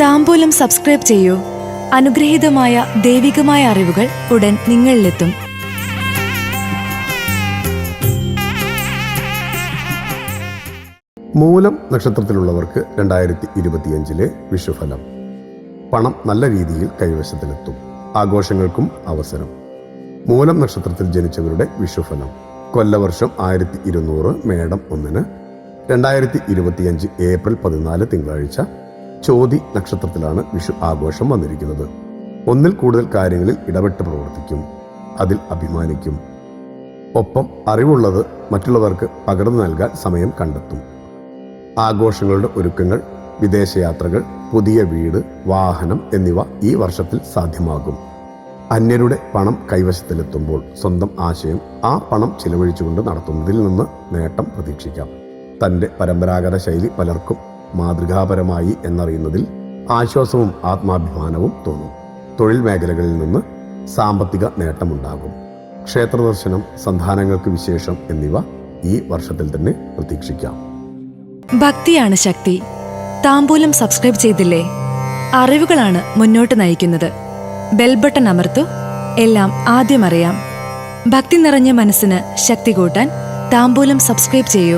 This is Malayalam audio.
താമ്പൂലം സബ്സ്ക്രൈബ് ചെയ്യൂ. അനുഗ്രഹീതമായ ദൈവികമായ അറിവുകൾ ഉടൻ നിങ്ങളിലെത്തും. മൂലം നക്ഷത്രത്തിലുള്ളവർക്ക് രണ്ടായിരത്തി ഇരുപത്തിയഞ്ചിലെ വിഷുഫലം. പണം നല്ല രീതിയിൽ കൈവശത്തിലെത്തും. ആഘോഷങ്ങൾക്കും അവസരം. മൂലം നക്ഷത്രത്തിൽ ജനിച്ചവരുടെ വിഷുഫലം. കൊല്ലവർഷം ആയിരത്തി ഇരുന്നൂറ് മേടം ഒന്നിന് രണ്ടായിരത്തി ഇരുപത്തിയഞ്ച് ഏപ്രിൽ പതിനാല് തിങ്കളാഴ്ച ചോതി നക്ഷത്രത്തിലാണ് വിഷു ആഘോഷം വന്നിരിക്കുന്നത്. ഒന്നിൽ കൂടുതൽ കാര്യങ്ങളിൽ ഇടപെട്ട് പ്രവർത്തിക്കും. അതിൽ അഭിമാനിക്കും. ഒപ്പം അറിവുള്ളത് മറ്റുള്ളവർക്ക് പകർന്നു നൽകാൻ സമയം കണ്ടെത്തും. ആഘോഷങ്ങളുടെ ഒരുക്കങ്ങൾ വിദേശയാത്രകൾ പുതിയ വീട് വാഹനം എന്നിവ ഈ വർഷത്തിൽ സാധ്യമാകും. അന്യരുടെ പണം കൈവശത്തിലെത്തുമ്പോൾ സ്വന്തം ആശയം ആ പണം ചിലവഴിച്ചുകൊണ്ട് നടത്തുന്നതിൽ നിന്ന് നേട്ടം പ്രതീക്ഷിക്കാം. തന്റെ പരമ്പരാഗത ശൈലി പലർക്കും മാതൃകാപരമായി എന്നറിയുന്നതിൽ ആശ്വാസവും ആത്മാഭിമാനവും തോന്നും. തൊഴിൽ മേഖലകളിൽ നിന്ന് സാമ്പത്തിക നേട്ടമുണ്ടാകും. ക്ഷേത്ര ദർശനം സന്താനങ്ങൾക്ക് വിശേഷം എന്നിവ ഈ വർഷത്തിൽ തന്നെ പ്രതീക്ഷിക്കാം. ഭക്തിയാണ് ശക്തി. താമ്പൂലം സബ്സ്ക്രൈബ് ചെയ്തില്ലേ? അറിവുകളാണ് മുന്നോട്ട് നയിക്കുന്നത്. ബെൽബട്ടൺ അമർത്തു. എല്ലാം ആദ്യം അറിയാം. ഭക്തി നിറഞ്ഞ മനസ്സിന് ശക്തി കൂട്ടാൻ താമ്പൂലം സബ്സ്ക്രൈബ് ചെയ്യൂ.